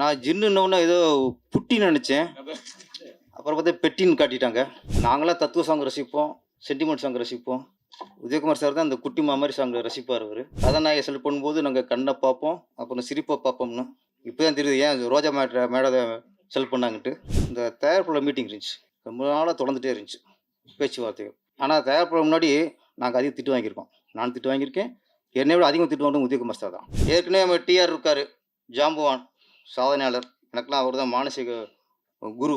நான் ஜின்னுன்னொன்னே ஏதோ புட்டின்னு நினச்சேன். அப்புறம் பார்த்தா பெட்டின்னு காட்டிட்டாங்க. நாங்களாம் தத்துவ சாங் ரசிப்போம் சென்டிமெண்ட் சாங் ரசிப்போம். உதயகுமார் சார் தான் அந்த குட்டிமா மாதிரி சாங் ரசிப்பார் அவர். கதாநாயகை செல் பண்ணும்போது நாங்கள் கண்ணை பார்ப்போம் அப்புறம் சிரிப்பை பார்ப்போம்னு. இப்போ தான் தெரியுது ஏன் ரோஜா மேடை செல் பண்ணாங்கன்ட்டு. இந்த தயாரிப்புல மீட்டிங் இருந்துச்சு. ரொம்ப நாளாக தொடர்ந்துட்டே இருந்துச்சு பேச்சுவார்த்தைகள். ஆனால் தயாரிப்புல முன்னாடி நாங்கள் அதிகம் திட்டு வாங்கியிருக்கோம். நான் திட்டு வாங்கியிருக்கேன். என்னை விட அதிகம் திட்டு வாங்கினது உதயகுமார் சார் தான். ஏற்கனவே நம்ம டிஆர் இருக்கார் ஜாம்புவான். சாதனையாளர். எனக்குலாம் அவர் தான் மானசீக குரு.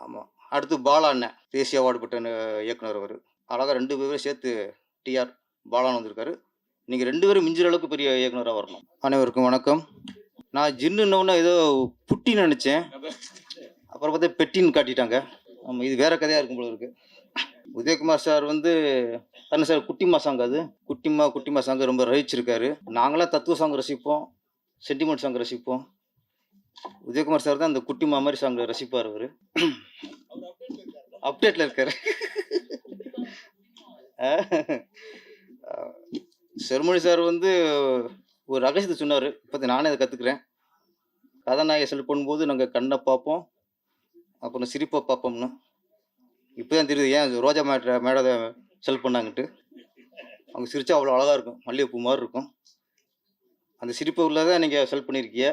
ஆமாம் அடுத்து பாலா அண்ணன். தேசிய அவார்டு பெற்ற இயக்குனர் அவர். அழகாக ரெண்டு பேரும் சேர்த்து டிஆர் பாலான்னு வந்திருக்காரு. நீங்கள் ரெண்டு பேரும் மிஞ்சுற அளவுக்கு பெரிய இயக்குனராக வரணும். அனைவருக்கும் வணக்கம். நான் ஜின்னுன்னொன்னே ஏதோ புட்டின்னு நினச்சேன். அப்புறம் பார்த்தா பெட்டின்னு காட்டிட்டாங்க. ஆமாம் இது வேற கதையாக இருக்கும் போல இருக்கு. உதயகுமார் சார் வந்து என்ன சார் குட்டிமா சாங் அது. குட்டிமா குட்டிமா சாங் ரொம்ப ரசிச்சிருக்காரு. நாங்களாம் தத்துவ சாங் ரசிப்போம் சென்டிமெண்ட் சாங் ரசிப்போம். உதயகுமார் சார் தான் அந்த குட்டிமா மாதிரி சாங் ரசிப்பார் அவர். அப்டேட்ல இருக்காரு. செருமொழி சார் வந்து ஒரு ரகசியத்தை சொன்னார். இப்போ நானே அதை கற்றுக்குறேன் கதாநாயகை செல் பண்ணும்போது நாங்கள் கண்ணை பார்ப்போம். அப்புறம் சிரிப்பை பார்ப்போம்னு. இப்போ தான் தெரியுது ஏன் ரோஜா மேட மேடை செல் பண்ணாங்கன்ட்டு. அவங்க சிரிச்சா அவ்வளோ அழகாக இருக்கும். மல்லிகைப்பூ மாதிரி இருக்கும். அந்த சிரிப்பு உள்ளதான் நீங்கள் செல் பண்ணியிருக்கீங்க.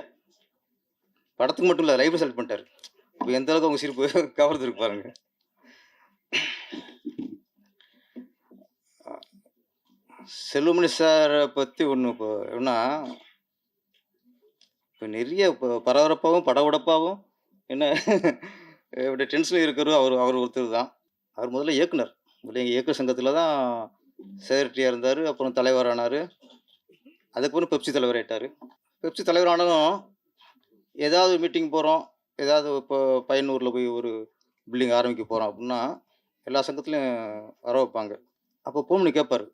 படத்துக்கு மட்டும் இல்லை லைஃப் செலக்ட் பண்ணிட்டாரு. இப்போ எந்த அளவுக்கு அவங்க சிரிப்பு கவர்ந்துருக்கு பாருங்க. செல்வமணி சாரை பற்றி ஒன்று இப்போ என்ன இப்போ நிறைய இப்போ பரபரப்பாகவும் படபடப்பாகவும் என்ன இப்படி டென்ஷனில் இருக்கிறவர் அவர் அவர் ஒருத்தர் தான். அவர் முதல்ல இயக்குனர். முதல்ல எங்கள் இயக்குனர் சங்கத்தில் தான் செக்ரட்டரியாக இருந்தார் அப்புறம் தலைவரானார். அதுக்கப்புறம் பெப்சி தலைவர் ஆயிட்டார் பெப்சி தலைவர் ஆனாலும் ஏதாவது மீட்டிங் போகிறோம் ஏதாவது இப்போ பையனூரில் போய் ஒரு பில்டிங் ஆரம்பிக்க போகிறோம் அப்படின்னா எல்லா சங்கத்துலேயும் வர வைப்பாங்க. அப்போ போம்னு கேட்பார்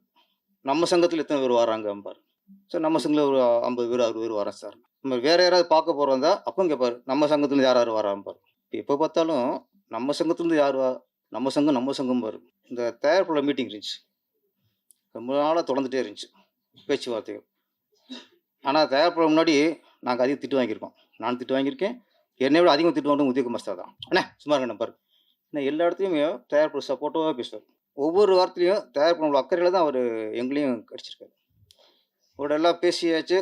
நம்ம சங்கத்தில் எத்தனை பேர் வராங்க அம்பார் சார் நம்ம சங்கத்தில் ஒரு ஐம்பது பேர் அறுபது பேர் வரேன் சார். நம்ம வேறு யாராவது பார்க்க போகிறோம் அப்பவும் கேட்பார் நம்ம சங்கத்துலேருந்து யார் யார் வராம்பார் எப்போ பார்த்தாலும் நம்ம சங்கத்துலேருந்து யார் வா நம்ம சங்கம் நம்ம சங்கம் பாரு இந்த தயாரிப்புள்ள மீட்டிங் இருந்துச்சு. ரொம்ப நாளாக தொடர்ந்துட்டே இருந்துச்சு பேச்சுவார்த்தைகள். ஆனால் தயாரிப்புள்ள முன்னாடி நாங்கள் அதிகம் திட்டு வாங்கியிருக்கோம். நான் திட்டு வாங்கியிருக்கேன். என்னை விட அதிகமாக திட்டு வாங்க உதயகுமார் சார் தான். அண்ணே சும்மா இருங்க நான் எல்லா இடத்துலையுமே தயாரிப்பு சப்போர்ட்டாக பேசுவார். ஒவ்வொரு வாரத்துலையும் தயாரிப்பு நம்மளோட அக்கறையில் தான் அவர் எங்களையும் கிடச்சிருக்காரு. அவரோட எல்லாம் பேசியாச்சு.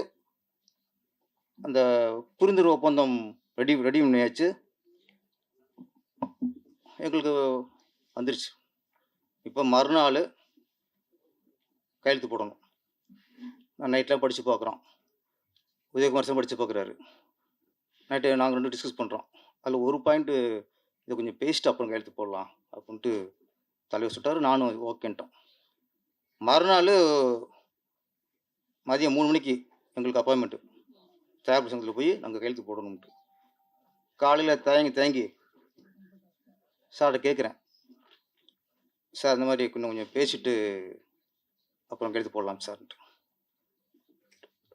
அந்த புரிந்துணர்வு ஒப்பந்தம் ரெடி ரெடி பண்ணியாச்சு. எங்களுக்கு வந்துருச்சு. இப்போ மறுநாள் கையெழுத்து போடணும். நான் நைட்லாம் படித்து பார்க்குறோம் உதயகுமார் சார் படித்து பார்க்குறாரு நைட்டு நாங்கள் ரெண்டு டிஸ்கஸ் பண்ணுறோம் அதில் ஒரு பாயிண்ட்டு இதை கொஞ்சம் பேசிட்டு அப்புறம் கையெழுத்து போடலாம் அப்படின்ட்டு தலைவர் சொல்லிட்டாரு. நானும் ஓகேன்ட்டோம் மறுநாள் மதியம் மூணு மணிக்கு எங்களுக்கு அப்பாயின்மெண்ட்டு தயாரிப்பு சங்கத்தில் போய் நாங்கள் கையெழுத்து போடணும்ட்டு காலையில் தயங்கி தயங்கி சார்கிட்ட கேட்குறேன் சார் இந்த மாதிரி இன்னும் கொஞ்சம் பேசிட்டு அப்புறம் கையெழுத்து போடலாம் சார்ன்ட்டு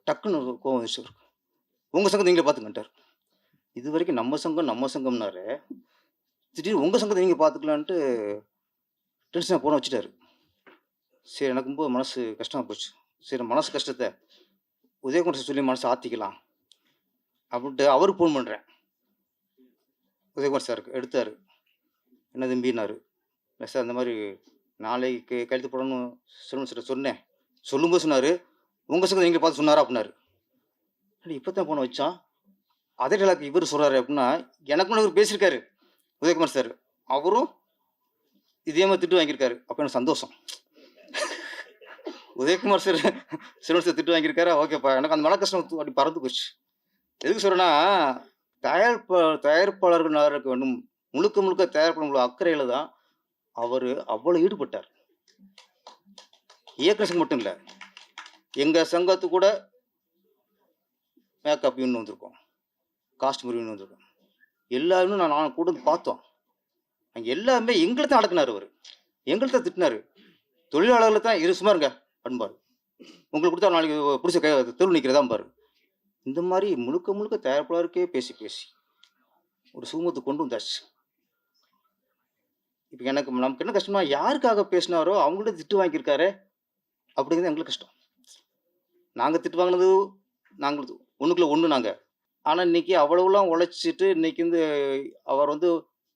டக்குன்னு கோவம் வந்துச்சு உங்கள் சங்கத்தை நீங்களே பார்த்துக்கிட்டார் இது வரைக்கும் நம்ம சங்கம் நம்ம சங்கம்னாரு. திடீர்னு உங்கள் சங்கத்தை நீங்கள் பார்த்துக்கலான்ட்டு டென்ஷனாக போன வச்சுட்டாரு. சரி எனக்கு ரொம்ப மனசு கஷ்டமாக போச்சு. சரி மனசு கஷ்டத்தை உதயகுமார் சார் சொல்லி மனசை ஆற்றிக்கலாம் அப்படின்ட்டு அவருக்கு ஃபோன் பண்ணுறேன் உதயகுமார் சாருக்கு எடுத்தார். என்ன தம்பினாரு இல்லை சார் இந்த மாதிரி நாளைக்கு கழுத்து போடணும்னு சொல்லணும் சார் சொன்னேன். சொல்லும்போது சொன்னார் உங்கள் சங்கத்தை நீங்கள் பார்த்து சொன்னாரா? அப்படின்னாரு. இப்போ தான் போன வச்சான்? அதே டைலாக் இவர் சொல்கிறாரு அப்படின்னா எனக்கு முன்னாடி இவர் பேசியிருக்காரு உதயகுமார் சார் அவரும் இதே மாதிரி திட்டு வாங்கியிருக்காரு. அப்போ எனக்கு சந்தோஷம். உதயகுமார் சார் சிறுவன் சார் திட்டு வாங்கியிருக்காரு? ஓகேப்பா எனக்கு அந்த மன கஷ்டம் அப்படி பறந்து போச்சு. எதுக்கு சொல்கிறேன்னா தயாரிப்பா இருக்க வேண்டும். முழுக்க முழுக்க தயாரிப்பாளர்களோட அக்கறையில் தான் அவர் அவ்வளோ ஈடுபட்டார். இயக்க சங்கம் மட்டும் இல்லை எங்கள் சங்கத்து கூட மேக்கப் யூனியன் வந்திருக்கோம். காஸ்ட் முருகன் வந்திருக்கோம் எல்லாருமே நான் நான் கூட வந்து பார்த்தோம். அங்கே எல்லாருமே எங்களை தான் அடக்குனார் அவர். எங்களை தான் திட்டினார். தொழிலாளர்களை தான் இரு சும்மா இருங்க அன்பார் உங்களுக்கு கொடுத்தா நாளைக்கு பிடிச்ச கை தெருவு நிற்கிறதா பாரு. இந்த மாதிரி முழுக்க முழுக்க தயாரிப்பாளருக்கே பேசி பேசி ஒரு சுகமத்தை கொண்டு வந்தாச்சு. இப்போ எனக்கு நமக்கு என்ன கஷ்டமா யாருக்காக பேசினாரோ அவங்கள்ட்ட திட்டு வாங்கியிருக்காரு அப்படிங்கிறது எங்களுக்கு கஷ்டம். நாங்கள் திட்டு வாங்கினது நாங்கள் ஒன்றுக்குள்ள ஒன்று நாங்கள் ஆனால் இன்னைக்கு அவ்வளவுலாம் உழைச்சிட்டு இன்னைக்கு வந்து அவர் வந்து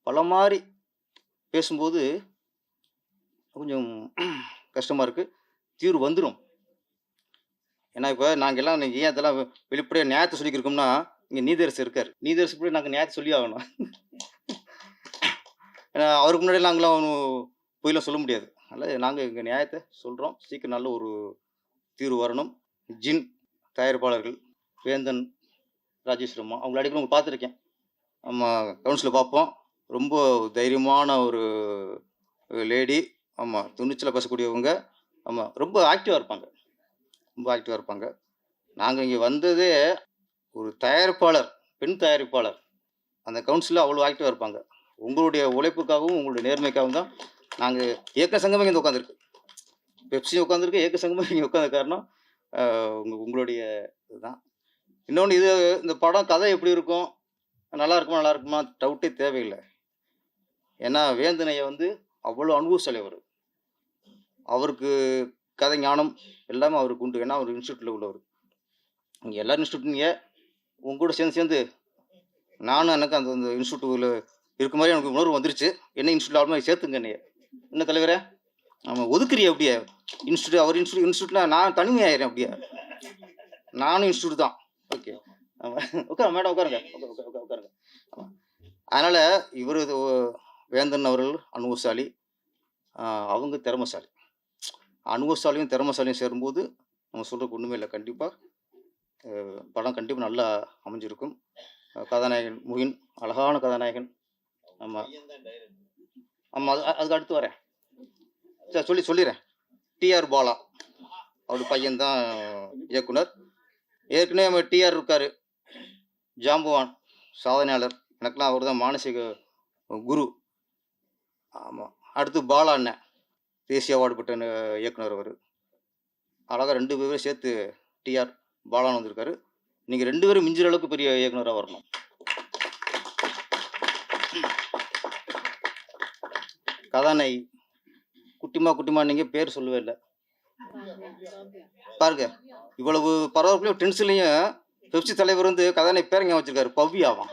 பல மாதிரி பேசும்போது கொஞ்சம் கஷ்டமாக இருக்குது தீர்வு வந்துடும் ஏன்னா, இப்போ நாங்கள் எல்லாம் இன்னைக்கு ஏன் இதெல்லாம் வெளிப்படையாக நியாயத்தை சொல்லிக்கிருக்கோம்னா, இங்கே நீதரசு இருக்கார் நீதரசு கூட நாங்கள் நியாயத்த சொல்லி ஆகணும். ஏன்னா, அவருக்கு முன்னாடி நாங்களாம் பொய்லாம் சொல்ல முடியாது. அதனால் நாங்கள் எங்கள் நியாயத்தை சொல்கிறோம் சீக்கிரம் நல்ல ஒரு தீர்வு வரணும். ஜின் தயாரிப்பாளர்கள் வேந்தன், ராஜேஸ்வரி அம்மா அவங்கள அடிக்கடி உங்களுக்கு பார்த்துருக்கேன். ஆமாம் கவுன்சிலில் பார்ப்போம். ரொம்ப தைரியமான ஒரு லேடி. ஆமாம் துணிச்சலா பேசக்கூடியவங்க. ஆமாம் ரொம்ப ஆக்டிவாக இருப்பாங்க. ரொம்ப ஆக்டிவாக இருப்பாங்க. நாங்கள் இங்கே வந்ததே ஒரு தயாரிப்பாளர், பெண் தயாரிப்பாளர். அந்த கவுன்சிலில் அவ்வளோ ஆக்டிவாக இருப்பாங்க. உங்களுடைய உழைப்புக்காகவும், உங்களுடைய நேர்மைக்காகவும் தான் நாங்கள் இயக்க சங்கமே இங்கே வந்து உட்காந்துருக்கு. பெப்சியும் உட்காந்துருக்கு. இயக்க சங்கமே இங்கே உட்காந்த காரணம் உங்க உங்களுடைய இதுதான். இன்னொன்று இது இந்த படம் கதை எப்படி இருக்கும்? நல்லா இருக்குமா, நல்லா இருக்குமா? டவுட்டே தேவையில்லை ஏன்னா, வேந்தனையை வந்து அவ்வளோ அனுபவசாலி அவருக்கு கதை ஞானம் எல்லாமே அவருக்கு உண்டு. ஏன்னா, அவர் இன்ஸ்டியூட்டில் உள்ளவர் நீங்க எல்லாரும் இன்ஸ்டிடியூட் உங்க கூட சேர்ந்து சேர்ந்து நானும் எனக்கு அந்த அந்த இன்ஸ்டியூட்டில் இருக்க மாதிரி எனக்கு உணர்வு வந்துருச்சு. என்ன இன்ஸ்டியூட் ஆளுமா சேர்த்துங்க என்னைய. என்ன தலைவரே? நம்ம ஒதுக்குறியே அப்படியே. இன்ஸ்டியூட் அவர் இன்ஸ்டியூட் இன்ஸ்டியூட்னா நான் தனிமையாயிரேன் அப்படியே. நானும் இன்ஸ்டியூட் தான். ஓகே. ஆமா. உட்காருங்க மேடம் உட்காருங்க. உட்கா உட்கா உட்கா உட்காருங்க. ஆமா. அதனால இவரு வேந்தன் அவர்கள் அனுபவசாலி. அவங்க திறமைசாலி. அனுபவசாலியும், திறமைசாலியும் சேரும்போது நம்ம சொல்றதுக்கு ஒண்ணுமே இல்ல. கண்டிப்பா அ படம் கண்டிப்பா நல்லா அமைஞ்சிருக்கும். கதாநாயகன் முகின் அழகான கதாநாயகன். ஆமா. ஆமா. அது அதுக்கு அடுத்து வரேன். சரி சொல்லி சொல்லிர்றேன். டி.ஆர். பாலா. அவரு பையன் தான் இயக்குனர். ஏற்கனவே நம்ம டி.ஆர். இருக்கார் ஜாம்பவான் சாதனையாளர். எனக்குலாம் அவர் தான் மானசீக குரு. ஆமாம் அடுத்து பாலா அண்ணன். தேசிய அவார்டு பெற்ற இயக்குனர் அவர் அழகாக ரெண்டு பேரும் சேர்த்து டி.ஆர். பாலான்னு வந்திருக்காரு. நீங்கள் ரெண்டு பேரும் மிஞ்சுற அளவுக்கு பெரிய இயக்குனராக வரணும். கதாநாயகி. குட்டிமா குட்டிமா நீங்கள் பேர் சொல்லவே இல்லை பாருங்க. இவ்வளவு பரவாயில்லையும் டென்ஷன்லயும் பெப்சி தலைவர் வந்து கதாநாயகி பேர ஞாபகம் வச்சிருக்காரு. பவ்யாவாம்.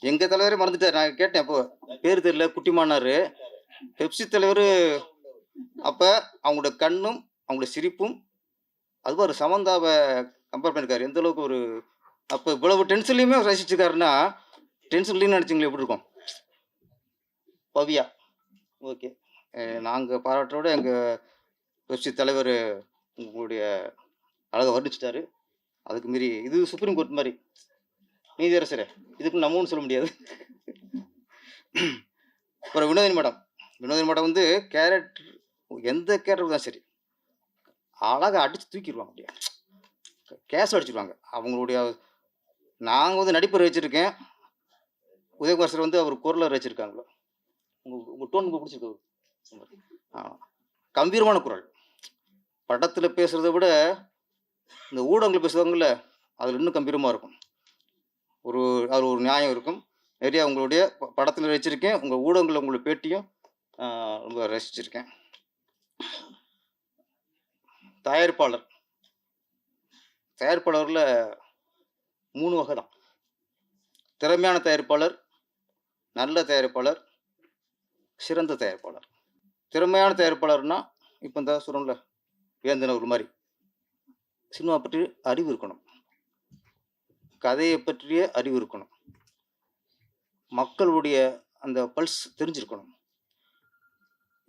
எங்க தலைவரே மறந்துட்டாரு. நான் கேட்டேன் அப்போ. பேர் தெரியல குட்டிமானாரு பெப்சி தலைவர் அப்ப அவங்களோட கண்ணும், அவங்களோட சிரிப்பும் அது ஒரு சமந்தாவை கம்பேர் பண்ணியிருக்காரு. எந்த அளவுக்கு ஒரு அப்ப இவ்வளவு டென்ஷன்லயுமே ரசிச்சிருக்காருன்னா, டென்ஷன் இல்லைன்னு எப்படி இருக்கும்? பவ்யா. ஓகே. நாங்கள் நாங்க எங்கள் எங்க பெப்சி தலைவர் உங்களுடைய அழகை வர்ணிச்சிட்டாரு அதுக்கு மீறி இது சுப்ரீம் கோர்ட் மாதிரி நீதியரசரே, இதுக்கு நம்ம சொல்ல முடியாது. அப்புறம் வினோதினி மேடம். வினோதினி மேடம் வந்து கேரக்டர் எந்த கேரக்டர் தான் சரி. அழகாக அடித்து தூக்கிடுவாங்க அப்படியே. கேஸ் அடிச்சிருவாங்க அவங்களுடைய நாங்கள் வந்து நடிப்பர் வச்சிருக்கேன். உதயகுமார் சார் வந்து அவர் குரலர் வச்சுருக்காங்களோ உங்கள் உங்கள் டோன் உங்களுக்கு பிடிச்சிருக்கு. ஆ. கம்பீரமான குரல். படத்தில் பேசுகிறத விட இந்த ஊடகங்கள் பேசுகிறவங்கள அதில் இன்னும் கம்பீரமாக இருக்கும். ஒரு அதில் ஒரு நியாயம் இருக்கும். நிறைய உங்களுடைய ப ரசிச்சிருக்கேன். உங்கள் ஊடகங்களில் உங்களுடைய பேட்டியும் ரொம்ப ரசிச்சிருக்கேன். தயாரிப்பாளர். தயாரிப்பாளரில் மூணு வகை தான். திறமையான தயாரிப்பாளர், நல்ல தயாரிப்பாளர், சிறந்த தயாரிப்பாளர். திறமையான தயாரிப்பாளர்னா, இப்போ இந்த சொல்கிறோம்ல வேந்தன் ஒரு மாதிரி சினிமா பற்றி அறிவு இருக்கணும். கதையை பற்றிய அறிவு இருக்கணும். மக்களுடைய அந்த பல்ஸ் தெரிஞ்சிருக்கணும்.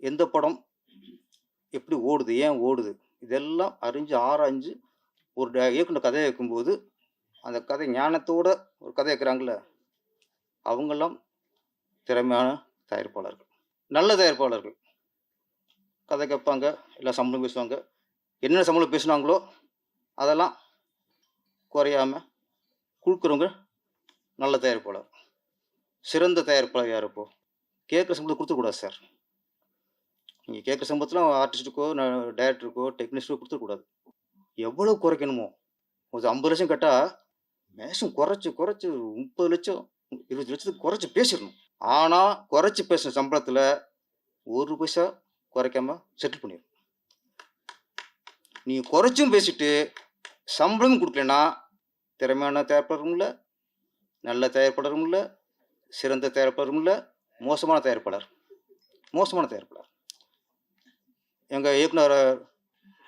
எந்த படம் எப்படி ஓடுது? ஏன் ஓடுது? இதெல்லாம் அறிஞ்சு, ஆராய்ஞ்சு ஒரு ட இயக்குனர் கதை வைக்கும்போது அந்த கதை ஞானத்தோட ஒரு கதை வைக்கிறாங்கள அவங்கெல்லாம் திறமையான தயாரிப்பாளர்கள். நல்ல தயாரிப்பாளர்கள். கதை கேட்பாங்க, எல்லாம் சம்பளம் பேசுவாங்க. என்னென்ன சம்பளம் பேசுனாங்களோ, அதெல்லாம் குறையாம கொடுக்குறவங்க நல்ல தயாரிப்பாளர். சிறந்த தயாரிப்பாளர் யார் இப்போ? கேட்குற சம்பளத்தை கொடுத்துக்கூடாது சார். நீங்கள் கேட்குற சம்பளத்தில் ஆர்டிஸ்ட்டுக்கோ, டைரக்டருக்கோ, டெக்னீஷியோ குடுத்துறக்கூடாது. எவ்வளோ குறைக்கணுமோ, ஒரு ஐம்பது 50,00,000 குறைச்சி மேக்ஸிமம் குறைச்சு குறைச்சு 30,00,000 20,00,000த்துக்கு குறைச்சு பேசிறணும். ஆனா, குறைச்சு பேசின சம்பளத்தில் ஒரு பைசா குறைக்காம செட்டில் பண்ணிடணும் நீ குறைச்சும் பேசிட்டு, சம்பளமும் குடுக்கலன்னா, திறமையான தயாரிப்பாளரும் இல்லை நல்ல தயாரிப்பாளரும் இல்லை சிறந்த தயாரிப்பாளரும் இல்லை மோசமான தயாரிப்பாளர். மோசமான தயாரிப்பாளர். எங்கள் இயக்குனர்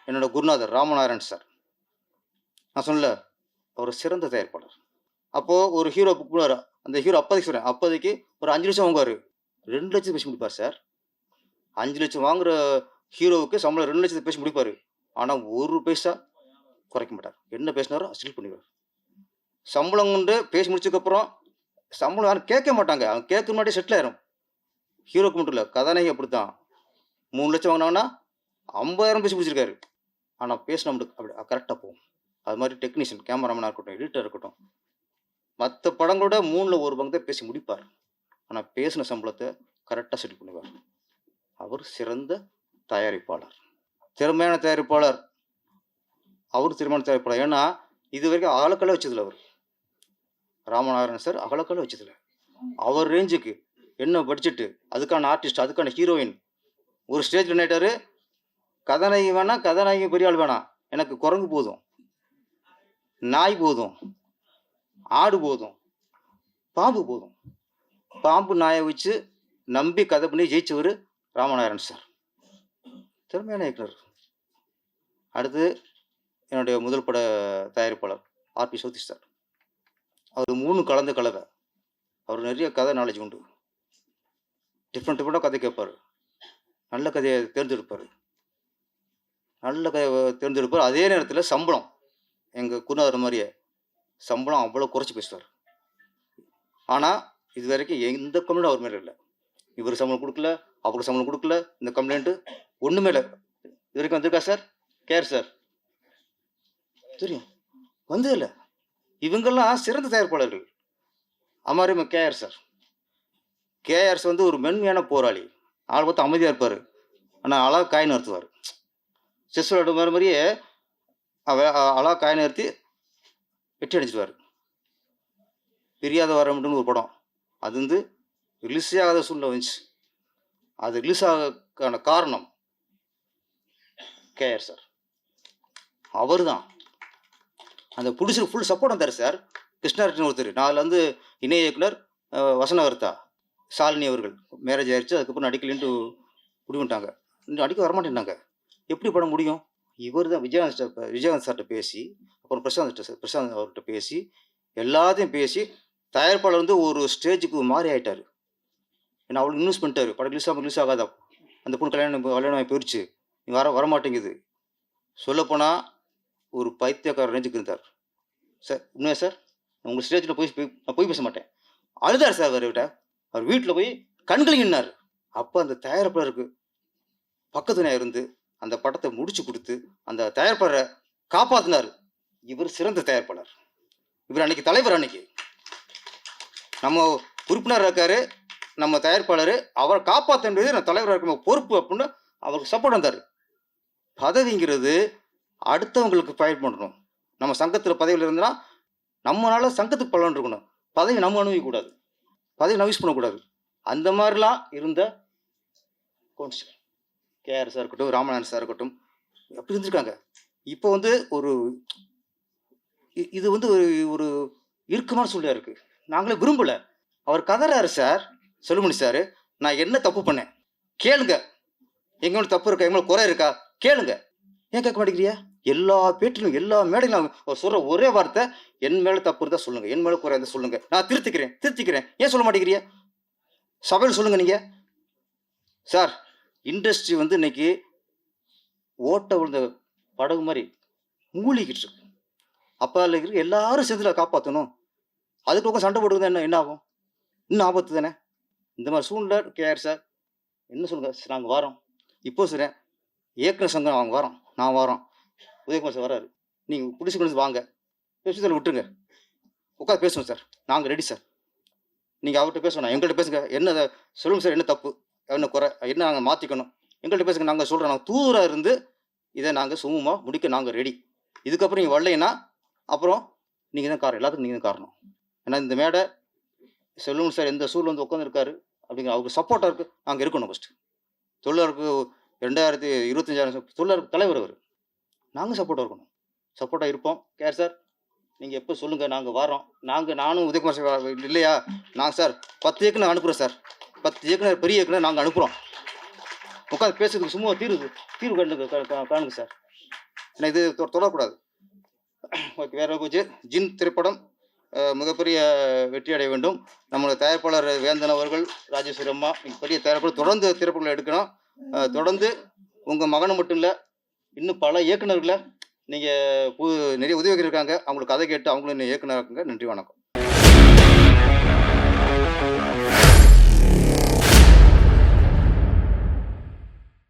என்னோட குருநாதர் ராமநாராயண் சார். நான் சொன்னல அவர் சிறந்த தயாரிப்பாளர். அப்போது ஒரு ஹீரோ புக் பண்ணுவார். அந்த ஹீரோ அப்போதைக்கு சொல்கிறேன் அப்போதைக்கு ஒரு அஞ்சு லட்சம் வாங்குவார். ரெண்டு லட்சம் பேசி முடிப்பார் சார். அஞ்சு லட்சம் வாங்குற ஹீரோவுக்கு சம்பளம் ரெண்டு லட்சத்தை பேசி முடிப்பார். ஆனால் ஒரு பைசா குறைக்க மாட்டார். என்ன பேசினாரோ அசில் பண்ணிடுவார். சம்பளம் கொண்டு பேசி முடிச்சதுக்கப்புறம் சம்பளம் யாரும் கேட்க மாட்டாங்க. அவங்க கேட்க முன்னாடி செட்டில் ஆயிரும். ஹீரோக்கு மட்டும் இல்லை கதாநாயகி அப்படி தான் மூணு லட்சம் வாங்கினாங்கன்னா ஐம்பதாயிரம் பேசி முடிச்சிருக்காரு. ஆனால் பேச நம்மளுக்கு அப்படி கரெக்டாக போகும். அது மாதிரி டெக்னீஷியன் கேமராமேனாக இருக்கட்டும் எடிட்டர் இருக்கட்டும் மற்ற படங்களோட மூணில் ஒரு பங்கு தான் பேசி முடிப்பார். ஆனால் பேசின சம்பளத்தை கரெக்டாக செட்டில் பண்ணுவார் அவர் சிறந்த தயாரிப்பாளர். திறமையான தயாரிப்பாளர். அவர் திறமையான தயாரிப்பாளர். ஏன்னா இது வரைக்கும் அகலக்கல்ல வச்சதில்ல அவர். ராமநாதன் சார் அகலக்கல்ல வச்சதில்ல. அவர் ரேஞ்சுக்கு என்ன படிச்சுட்டு அதுக்கான ஆர்டிஸ்ட் அதுக்கான ஹீரோயின் ஒரு ஸ்டேஜில் நினைட்டாரு கதாநாயகி வேணாம் கதாநாயகி பெரிய ஆள் வேணாம் எனக்கு குரங்கு போதும். நாய் போதும். ஆடு போதும். பாம்பு போதும். பாம்பு நாயை வச்சு நம்பி கதை பண்ணி ஜெயிச்சவர் ராமநாராயணன் சார். திறமையான இயக்குனர். அடுத்து என்னுடைய முதல் பட தயாரிப்பாளர் ஆர்பி சௌத்தி சார். அவர் மூணு கலந்த கலவை. அவர் நிறைய கதை நாலேஜ் உண்டு. டிஃப்ரெண்ட் டிஃப்ரெண்ட்டாக கதை கேட்பார். நல்ல கதையை தேர்ந்தெடுப்பார். நல்ல கதையை தேர்ந்தெடுப்பார். அதே நேரத்தில் சம்பளம். எங்கள் குருநாதர் மாதிரியே சம்பளம் அவ்வளோ குறைச்சி பேசுவார். ஆனால் இது வரைக்கும் எந்த கம்ப்ளைண்ட் அவர் மேலே இல்லை. இவர் சம்பளம் கொடுக்கல அவருக்கு சம்பளம் கொடுக்கல இந்த கம்ப்ளைண்ட்டு ஒன்றுமே இல்லை. இது வரைக்கும் வந்திருக்கா சார்? கேர் சார் தெரியும். வந்தது இல்லை. இவங்கெல்லாம் சிறந்த தயாரிப்பாளர்கள். அமாரியம் கேஆர் சார் கேஆர்ஸ் வந்து ஒரு மென்மையான போராளி. ஆள் பார்த்து அமைதியாக இருப்பார். ஆனால் அழகா காய் நிறுத்துவார். செஸ் விளையாடும் மாதிரி மாதிரியே அவ அழகா காய் நிறுத்தி வெற்றி அடிச்சிடுவார் பிரியாத வரமுட்டுன்னு ஒரு படம். அது வந்து ரிலீஸே ஆகாத சூழ்நிலை வந்துச்சு. அது ரிலீஸ் ஆகான காரணம் கேஆர் சார். அவர் தான் அந்த புடிச்சு ஃபுல் சப்போர்ட் வந்தார் சார். கிருஷ்ணாரெட்டின்னு ஒருத்தர். நான் அதில் வந்து இணை இயக்குனர் வசனகர்த்தா சாலினி அவர்கள். மேரேஜ் ஆயிடுச்சு அதுக்கப்புறம் நடிக்கலன்ட்டு முடிவுட்டாங்க இன்னும் அடிக்க வரமாட்டேன்னாங்க எப்படி படம் முடியும்? இவர் தான் விஜயகாந்த் சார் விஜயகாந்த் சார்கிட்ட பேசி அப்புறம் பிரசாந்த் சார் பிரசாந்த் அவர்கிட்ட பேசி எல்லாத்தையும் பேசி தயாரிப்பாளர் வந்து ஒரு ஸ்டேஜுக்கு மாறி ஆயிட்டார். ஏன்னா அவளுக்கு இன்வெஸ்ட் பண்ணிட்டாரு படம் ரிலீஸ் ஆகும் ரிலீஸ் ஆகாதா? அந்த பொண்ணு கல்யாணம் கல்யாணம் ஆகி போயிடுச்சு வர வரமாட்டேங்குது. சொல்லப்போனால் ஒரு பைத்தியக்கார ரேஞ்சுக்கு இருந்தார். சார் உண்மையா சார்? உங்கள் ஸ்டேஜில் போய் போய்- நான் போய் பேச மாட்டேன். அழுதார் சார் அவர்கிட்ட அவர் வீட்டில் போய் கண்களினார் அப்போ அந்த தயாரிப்பாளருக்கு பக்கத்துல இருந்து அந்த படத்தை முடிச்சு கொடுத்து அந்த தயாரிப்பாளரை காப்பாற்றினார் இவர் சிறந்த தயாரிப்பாளர். இவர் அன்னைக்கு தலைவர் அன்னைக்கு. நம்ம உறுப்பினர் இருக்காரு நம்ம தயாரிப்பாளர். அவரை காப்பாற்ற வேண்டியது நான் தலைவராக இருக்க பொறுப்பு அப்படின்னு அவருக்கு சப்போர்ட் வந்தார். பதவிங்கிறது அடுத்தவங்களுக்கு பயன் பண்ணணும். நம்ம சங்கத்தில் பதவியில் இருந்தனா நம்மளால் சங்கத்துக்கு பலன் இருக்கணும். பதவி நம்ம அனுபவிக்கக்கூடாது பதவி நம்ம யூஸ் பண்ணக்கூடாது. அந்த மாதிரிலாம் இருந்த கவுன்சிலர் கேஆர் சார் இருக்கட்டும் ராமநாதன் சார் இருக்கட்டும் அப்படி இருந்திருக்காங்க. இப்போ வந்து ஒரு இது வந்து ஒரு ஒரு இறுக்கமான சூழ்நிலை இருக்குது நாங்களே விரும்பல. அவர் கதறாரு சார் சொல்லுமணி சார் நான் என்ன தப்பு பண்ணேன்? கேளுங்க. எங்க தப்பு இருக்கா? எங்க குறை இருக்கா? கேளுங்க. ஏன் கேட்க மாட்டேங்கிறியா எல்லா பேட்டிலும் எல்லா மேடையிலும் சொல்ற ஒரே வார்த்தை என் மேல தப்பு இருந்தா சொல்லுங்க என் மேல குறை இருந்தா சொல்லுங்க. நான் திருத்திக்கிறேன் திருத்திக்கிறேன். ஏன் சொல்ல மாட்டேங்கிறியா சபையில் சொல்லுங்க நீங்க. சார் இண்டஸ்ட்ரி வந்து இன்னைக்கு ஓட்ட விழுந்த படகு மாதிரி மூழ்கிக்கிட்டு இருக்கு. அப்போ இருக்கிற எல்லாரும் சேர்ந்துல காப்பாற்றணும் அதுக்கு பக்கம் சண்டை போடுறது என்ன என்ன ஆகும்? இன்னும் ஆபத்து தானே? இந்த மாதிரி சூழ்நிலை கேஆர் சார் என்ன சொல்லுங்க? நாங்கள் வரோம். இப்போ சொல்கிறேன் இயக்குனர் சங்கம் அவங்க வரோம். நான் வரோம். உதயகுமார் சார் வராரு. நீங்கள் பிடிச்சி கொண்டு வாங்க. விஷயத்தில் விட்டுருங்க. உட்காந்து பேசுவோம் சார் நாங்கள் ரெடி சார் நீங்கள் அவர்கிட்ட பேசணும் எங்கள்கிட்ட பேசுங்க. என்ன அதை சொல்லுங்க சார் என்ன தப்பு? என்ன குறை? என்ன நாங்கள் மாற்றிக்கணும் எங்கள்கிட்ட பேசுங்க. நாங்கள் சொல்கிறோம் நாங்கள் தூராக இருந்து இதை நாங்கள் சுமூகமாக முடிக்க நாங்கள் ரெடி இதுக்கப்புறம் நீங்கள் வரலைன்னா அப்புறம் நீங்கள் தான் காரணம். எல்லாத்துக்கும் நீங்கள் தான் காரணம். ஏன்னா இந்த மேடை செல்வம் சார் எந்த சூழல் வந்து உட்காந்துருக்காரு அப்படிங்கிற அவருக்கு சப்போர்ட்டாக இருக்குது நாங்கள் இருக்கணும் ஃபஸ்ட்டு தொழிலாளருக்கு ரெண்டாயிரத்தி இருபத்தஞ்சாயிரம் தொழிலாளர் தலைவர் அவர். நாங்கள் சப்போர்ட்டாக இருக்கணும். சப்போர்ட்டாக இருப்போம். கேர் சார் நீங்கள் எப்போ சொல்லுங்கள் நாங்கள் வரோம் நாங்கள் நானும் உதயகுமார் சார் இல்லையா? நான் சார் பத்து ஏக்கர் அனுப்புகிறோம் சார் பத்து ஏக்கர் பெரிய ஏக்கர் நாங்கள் அனுப்புகிறோம் உட்காந்து பேசுறதுக்கு சும்மா தீர்வு தீர்வு கண்டு காணுங்க சார் ஏன்னா இது தொ- தொடரக்கூடாது. ஓகே வேற போச்சு ஜின் திரைப்படம் மிகப்பெரிய வெற்றி அடைய வேண்டும். நம்மளோட தயாரிப்பாளர் வேந்தன் அவர்கள் ராஜேஸ்வரி அம்மா பெரிய தயாரிப்பாளர். தொடர்ந்து திரைப்படங்களை எடுக்கணும். தொடர்ந்து உங்கள் மகனை மட்டும் இல்லை இன்னும் பல இயக்குனர்களை நீங்கள் நிறைய உதவிகள் இருக்காங்க அவங்களுக்கு கதை கேட்டு அவங்களும் இன்னும் இயக்குனராக்குங்க நன்றி வணக்கம்.